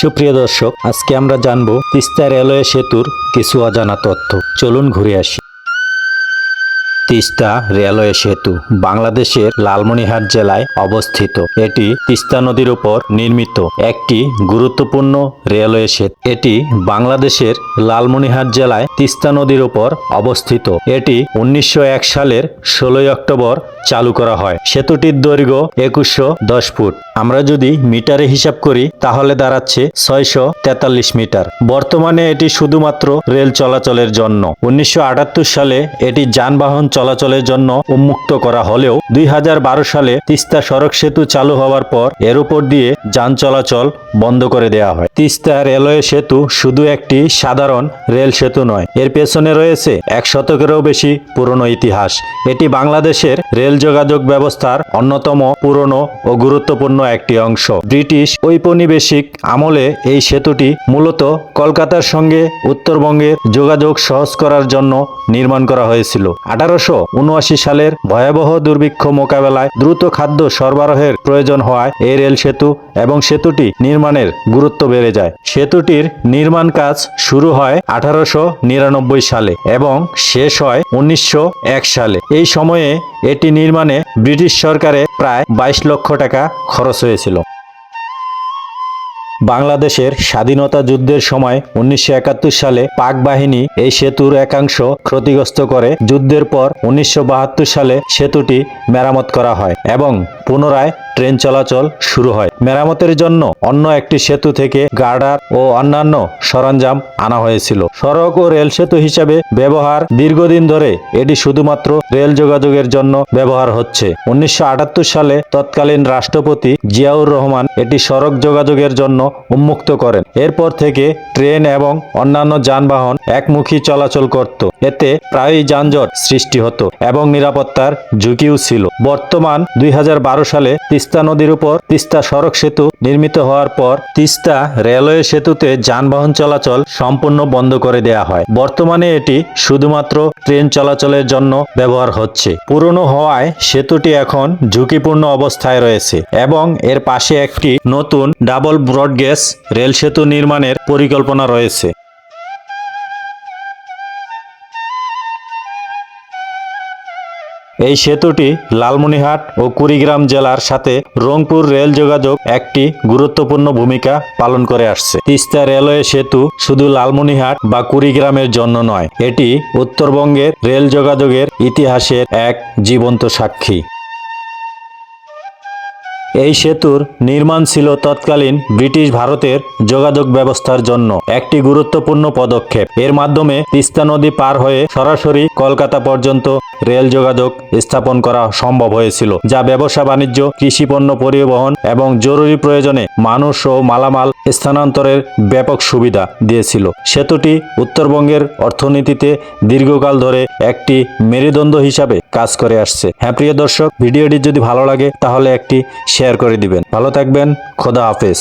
সুপ্রিয় দর্শক আজকে আমরা জানব তিস্তা রেলওয়ে সেতুর কিছু অজানা তথ্য। চলুন ঘুরে আসি। তিস্তা রেলওয়ে সেতু বাংলাদেশের লালমনিরহাট জেলায় অবস্থিত। এটি তিস্তা নদীর উপর নির্মিত একটি গুরুত্বপূর্ণ রেলওয়ে সেতু। এটি বাংলাদেশের লালমনিরহাট জেলায় তিস্তা নদীর উপর অবস্থিত। এটি উনিশশো এক সালের ষোলোই অক্টোবর চালু করা হয়। সেতুটির দৈর্ঘ্য একুশশো দশ ফুট। আমরা যদি মিটারে হিসাব করি, তাহলে দাঁড়াচ্ছে ছয়শো তেতাল্লিশ মিটার। বর্তমানে এটি শুধুমাত্র রেল চলাচলের জন্য। উনিশশো আটাত্তর সালে এটি যানবাহন চলাচলের জন্য উন্মুক্ত করা হলেও দুই হাজার বারো সালে তিস্তা সড়ক সেতু চালু হওয়ার পর এর উপর দিয়ে যান চলাচল বন্ধ করে দেওয়া হয়। তিস্তা রেলওয়ে সেতু শুধু একটি সাধারণ রেল সেতু নয়, এর পেছনে রয়েছে এক শতকেরও বেশি পুরনো ইতিহাস। এটি বাংলাদেশের রেল যোগাযোগ ব্যবস্থার অন্যতম পুরনো ও গুরুত্বপূর্ণ একটি অংশ। ব্রিটিশ ঔপনিবেশিক আমলে এই সেতুটি মূলত কলকাতার সঙ্গে উত্তরবঙ্গের যোগাযোগ সহজ করার জন্য নির্মাণ করা হয়েছিল। আঠারোশো উনআশি সালের ভয়াবহ দুর্ভিক্ষ মোকাবেলায় দ্রুত খাদ্য সরবরাহের প্রয়োজন হওয়ায় এই রেল সেতু এবং সেতুটি নির্মাণের গুরুত্ব বেড়ে যায়। সেতুটির নির্মাণ কাজ শুরু হয় আঠারোশো নিরানব্বই সালে এবং শেষ হয় উনিশশো এক সালে। এই সময়ে এটি নির্মাণে ব্রিটিশ সরকারে প্রায় বাইশ লক্ষ টাকা খরচ হয়েছিল। বাংলাদেশের স্বাধীনতা যুদ্ধের সময় উনিশশো একাত্তর সালে পাক বাহিনী এই সেতুর একাংশ ক্ষতিগ্রস্ত করে। যুদ্ধের পর উনিশশো বাহাত্তর সালে সেতুটি মেরামত করা হয় এবং পুনরায় ট্রেন চলাচল শুরু হয়। মেরামতের জন্য অন্য একটি সেতু থেকে গার্ডার ও অন্যান্য সরঞ্জাম আনা হয়েছিল। সড়ক ও রেল সেতু হিসাবে ব্যবহার দীর্ঘদিন ধরে এটি শুধুমাত্র রেল যোগাযোগের জন্য ব্যবহার হচ্ছে। উনিশশো আটাত্তর সালে তৎকালীন রাষ্ট্রপতি জিয়াউর রহমান এটি সড়ক যোগাযোগের জন্য উন্মুক্ত করেন। এরপর থেকে ট্রেন এবং অন্যান্য যানবাহন একমুখী চলাচল করত। এতে প্রায়ই যানজট সৃষ্টি হতো এবং নিরাপত্তার ঝুঁকিও ছিল। বর্তমান দুই হাজার বারো সালে তিস্তা নদীর উপর তিস্তা সড়ক সেতু নির্মিত হওয়ার পর তিস্তা রেলওয়ে সেতুতে যানবাহন চলাচল সম্পূর্ণ বন্ধ করে দেয়া হয়। বর্তমানে এটি শুধুমাত্র ট্রেন চলাচলের জন্য ব্যবহার হচ্ছে। পুরনো হওয়ায় সেতুটি এখন ঝুঁকিপূর্ণ অবস্থায় রয়েছে এবং এর পাশে একটি নতুন ডাবল ব্রডগেজ রেল সেতু নির্মাণের পরিকল্পনা রয়েছে। এই সেতুটি লালমনিহাট ও কুড়িগ্রাম জেলার সাথে রংপুর রেল যোগাযোগ একটি গুরুত্বপূর্ণ ভূমিকা পালন করে আসছে। তিস্তা রেলওয়ে সেতু শুধু লালমনিহাট বা কুড়িগ্রামের জন্য নয়, এটি উত্তরবঙ্গের রেল যোগাযোগের ইতিহাসের এক জীবন্ত সাক্ষী। এই সেতুর নির্মাণ ছিল তৎকালীন ব্রিটিশ ভারতের যোগাযোগ ব্যবস্থার জন্য একটি গুরুত্বপূর্ণ পদক্ষেপ। এর মাধ্যমে তিস্তা নদী পার হয়ে সরাসরি কলকাতা পর্যন্ত রেল যোগাযোগ স্থাপন করা সম্ভব হয়েছিল, যা ব্যবসা, বাণিজ্য কৃষিপণ্য পরিবহন এবং জরুরি প্রয়োজনে মানুষ ও মালামাল স্থানান্তরের ব্যাপক সুবিধা দিয়েছিল। সেতুটি উত্তরবঙ্গের অর্থনীতিতে দীর্ঘকাল ধরে একটি মেরুদণ্ড হিসাবে কাজ করে আসছে। হ্যাঁ প্রিয় দর্শক, ভিডিওটি যদি ভালো লাগে, তাহলে একটি শেয়ার করে দিবেন। ভালো থাকবেন খোদা হাফেজ।